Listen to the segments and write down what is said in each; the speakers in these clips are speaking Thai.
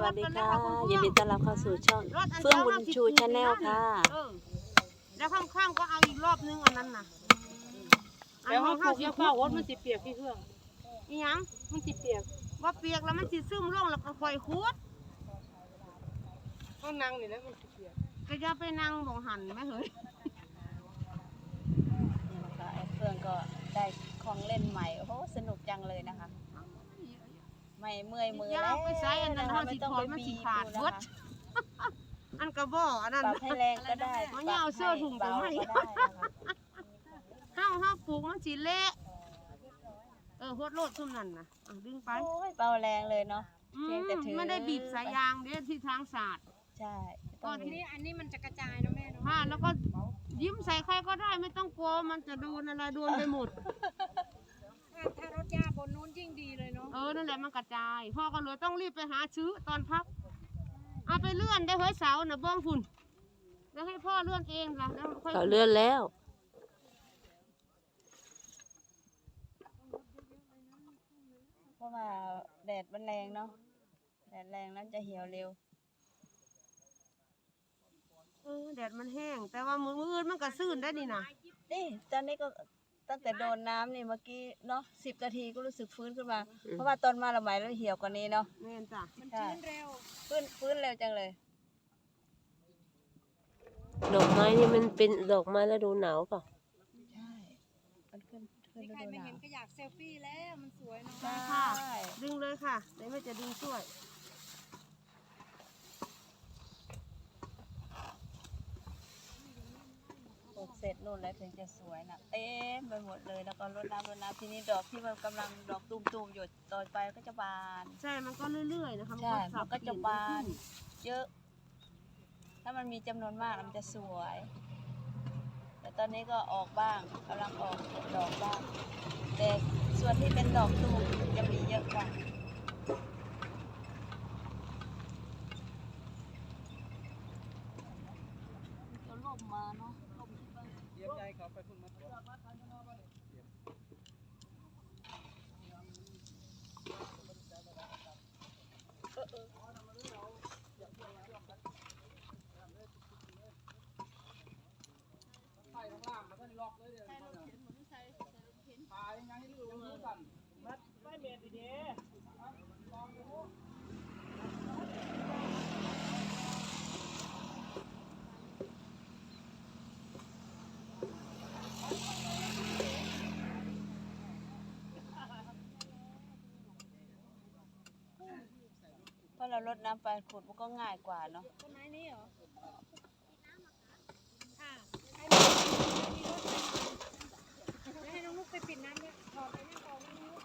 สวัสดีค่ะรถมันยินเล็ดีกกว่าต้อนรับเข้าสู่ช่องรถนเฟื่องบุญดียวชูเราสิชาแนลปลูกค่ะเออแล้วข้างๆก็เอาอีกรอบนึงอันนั้นน่ะแล้วเขาปลูกสิยาเฝ้ารถมันสิเปียกที่เครื่องอีหยังมันสิเปียกว่าเปียกแล้วมันสิซึมลงแล้วก็ค่อยคูดเขานั่งนี่แล้วมันสิเปียกก็จะไปนั่งบ่งหันไหมเฮ้ยนี่นะคะแอดเฟื่องก็ได้ของเล่นใหม่โอ้โหสนุกจังเลยนะคะ ไม่เมื่อยมืออย่าแล้วเอาไปใช้อันนั้นนะคะเฮาไม่สิต้องถอไปยมันบีสิบขาดดูเบินะดคะอันกระบอกอันนั้นปรับให้แรงก็ได้มันอย่าเอาเสื้อถุงปรับไปให้ให้เบาก็ได้นะคะเฮาเฮาปลูกมันสิเละเออโหดโลดซุ่มนั่นน่ะอะดึงไปโอ้ยเบาแรงเลยเนาะอืเพียงแต่ถือไม่ได้บีบสายยางเด้ที่ทางศาสตร์ใช่ก็ต้องทีมีนี้อันนี้มันจะกระจายนะแม่เนาะผ้าแล้วก็ยิ้มใส่ใครก็ได้ไม่ต้องกลัวมันจะโดนอะไรโดนไปหมด ถ้าถ้ารถยาบนนู้นยิ่งดีเลยเนาะเออนั่นแหละมันกระจาย พ่อก็เลยต้องรีบไปหาซื้อตอนพักเอาไปเลื่อนได้เฮ้ยเสาน่ะเบ้องฝุ่นแล้วให้พ่อเลื่อนเองล่ะแล้วค่อยเขาเลื่อนแล้ว เพราะว่าแดดมันแรงเนาะแดดแรงแล้วจะเหี่ยวเร็ว เออแดดมันแห้ง แต่ว่ามืออื่นมันก็ซื่นได้นี่นะนี่ตอนนี้ก็ ตั้งแต่โดนน้ำนี่เมื่อกี้เนาะสิบนาทีก็รู้สึกฟื้นขึ้นมา เพราะว่าตอนมาละไหมแล้วเหี่ยวกว่านี้เนาะแม่นจ้ะมันใช่ชื้นเร็วฟื้นฟื้นเร็วจังเลย ดอกไม้นี่มันเป็นดอกไม้ฤดูหนาวเปล่ะใช่ มันขึ้นขึ้นนี่ฤใครดูไม่หนาเห็นวก็อยากเซลฟี่แล้วมันสวยเนาะใช่ค่ะดึงเลยค่ะเดี๋ยวแม่จะดึงช่วย ลูกเสร็จนู่นแล้วถึงจะสวยนะเต็มไปหมดเลยแล้วก็รดน้ำรดน้ำทีนี้ดอกที่มันกำลังดอกตุ่มๆอยู่ต่อไปก็จะบานใช่มันก็เรื่อยๆนะคะใช่สัมันก็จะเปลี่ยบานขึ้เยอะ ถ้ามันมีจำนวนมากมันจะสวย แต่ตอนนี้ก็ออกบ้างกำลังออกดอกบ้างแต่ส่วนที่เป็นดอกตูมจะมีเยอะกว่าจะล่มมาเนาะล่มที่บ้าน เพราะเราลดน้ำไปขุดมันก็ง่ายกว่าเนาะต้นไม้นี้เหรอค่ะให้น้องนุ๊กไปปิดน้ำด้วยถอดไปนั่งก่อนนะน้องนุ๊ก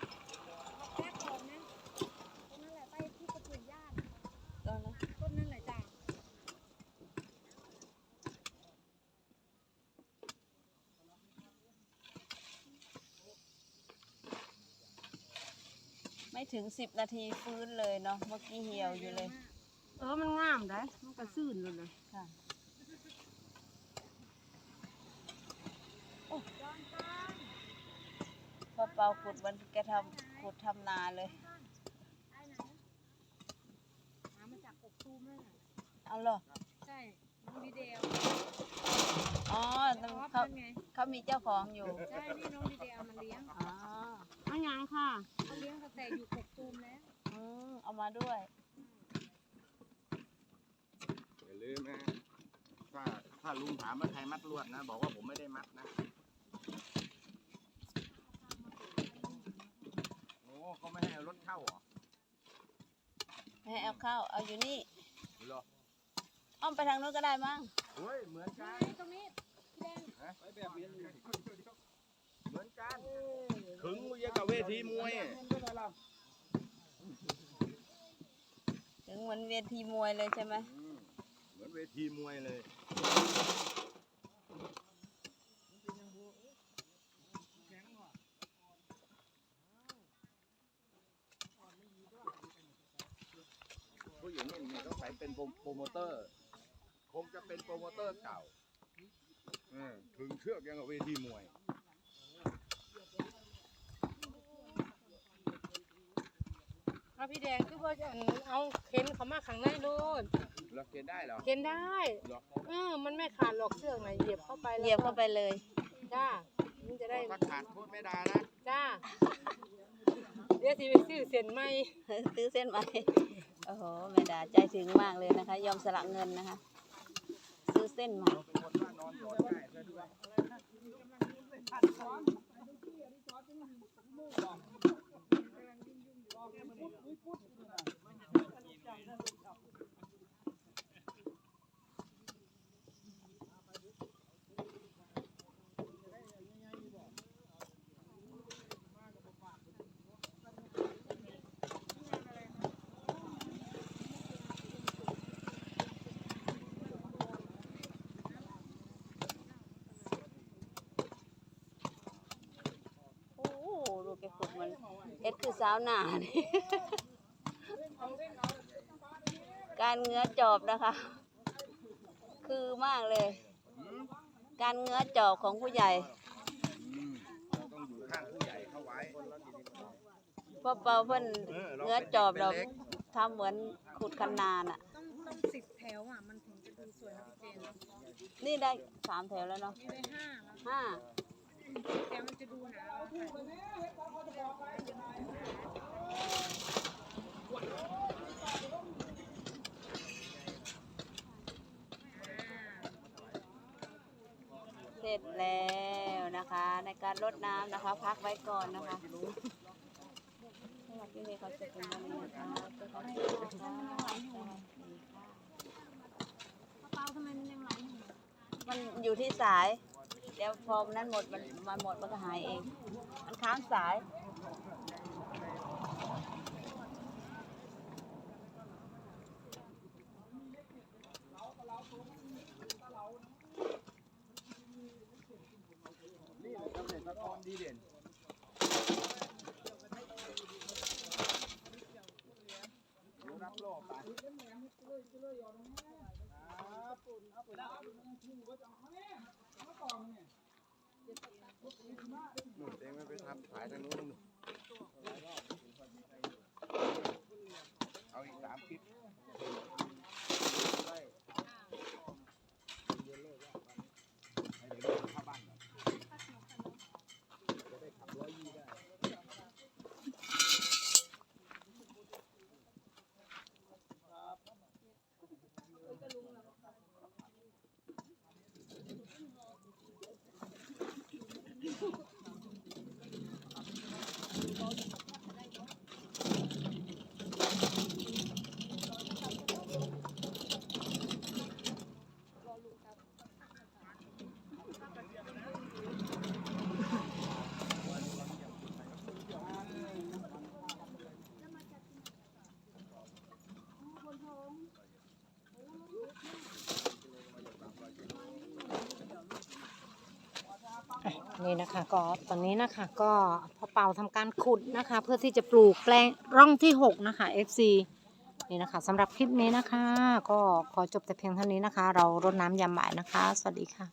เอาแป๊บก่อนนะตรงนั้นแหละไปที่กระปุกญาติ ตอนนั้น ต้นนั่นแหละจ้ะ ไม่ ถึงสิบนาทีฟื้นเลยเนาะเมื่อกี้เหี่ยวอยู่เลย เออมันงามได้มันก็ซื่นเลยนะค่ะพอเปาขุดมันแกทำขุดทำนาเลยไอ้ไหนหามาจากกกตูมนั่นน่ะเอาเหรอใช่น้องดีเดลอ๋อออฟเขานั่นไงเขามีเจ้าของอยู่ ใช่นี่น้องดีเดลเอามาเลี้ยง อ๋อ เอายังค่ะเขาเลี้ยงตั้งแต่อยู่กกตูมแล้วอืมเอามาด้วยอย่าลืมนะ ถ้าถ้าลุงถามว่าใครมัดลวดนะ บอกว่าผมไม่ได้มัดนะ โอ้เขาไม่ให้เอารถเข้าเหรอไม่ให้เอาเข้า เอาอยู่นี่ เหรออ้อมไปทางนู้นก็ได้มั้ง เฮ้ย เหมือนกัน ตรงนี้แดงฮะไปแบบนี้ เหมือนกันขึงมือกับเวทีมวยอะถึงเหมือนเวทีมวยเลยใช่ไหมอืมเหมือนเวทีมวยเลยผู้หญิงนี่นี่ต้องใส่เป็นโปรโปรโมเตอร์ คงจะเป็นโปรโมเตอร์เก่าเออถึงเชือกยังกับเวทีมวย ถ้า เอาพี่แดงคือว่าจะเอาเข็นเขามาข้างในโลดเราเขียนได้เหรอเข็นได้เหรอเออมันไม่ขาดหรอกเสื้อกไหนะเหยียบเข้าไปแล้วเหยียบเข้าไปเลย จ้ามันจะได้ถ้าขาดพูดไม่ได้นะจ้าเดี๋ยวสิไปซื้อเส้นไหมซื้อเส้นไหมโอ้โหแม่ดาใจถึงมากเลยนะคะ ยอมสละเงินนะคะ ซื้อเส้นใหม่โอ้ โหดูแกฝึกมันเอ็ดคือสาวหนานี่ การเงื้อจอบนะคะ คือมากเลย การเงื้อจอบของผู้ใหญ่อืมเราต้องอยู่ข้างผู้ใหญ่เข้าไว้พ่อเปาเพิ่นเออเราเงื้อจอบเป็นเราเล็กทำเหมือนขุดคันนาน่ะ ต้องต้องสิบแถวอะ มันถึงจะดูสวยนะพี่เจนเนาะนี่ได้สามแถวแล้วเนาะนี่ได้ห้าแล้วห้าแถวมันจะดูหนาแล้วค่ะ เสร็จแล้วนะคะ ใน การรดน้ำนะคะ พักไว้ก่อนนะคะสำหรับที่นี่เขาจะเป็นวันนี้นะคะจะขอะคะสวัสดีค่ะเป๋าทำไมมันยังไหลอยู่มันอยู่ที่สาย เดี๋ยวพอมันนั้นหมดมันมันหมดมันก็หายเอง มันค้างสาย นี่เกษ ตรกรดีเด่นรู้รับโลกไปนู่นเองไม่ไปทำขายทางนู้นนู่นเอาอีกสามคลิป นี่นะคะก็ตอนนี้นะคะก็พอเป่าทำการขุดนะคะ เพื่อที่จะปลูกแปลงร่องที่ 6 นะคะ FC นี่นะคะสำหรับคลิปนี้นะคะ ก็ขอจบแต่เพียงเท่านี้นะคะ เรารดน้ำยามบ่ายนะคะ สวัสดีค่ะ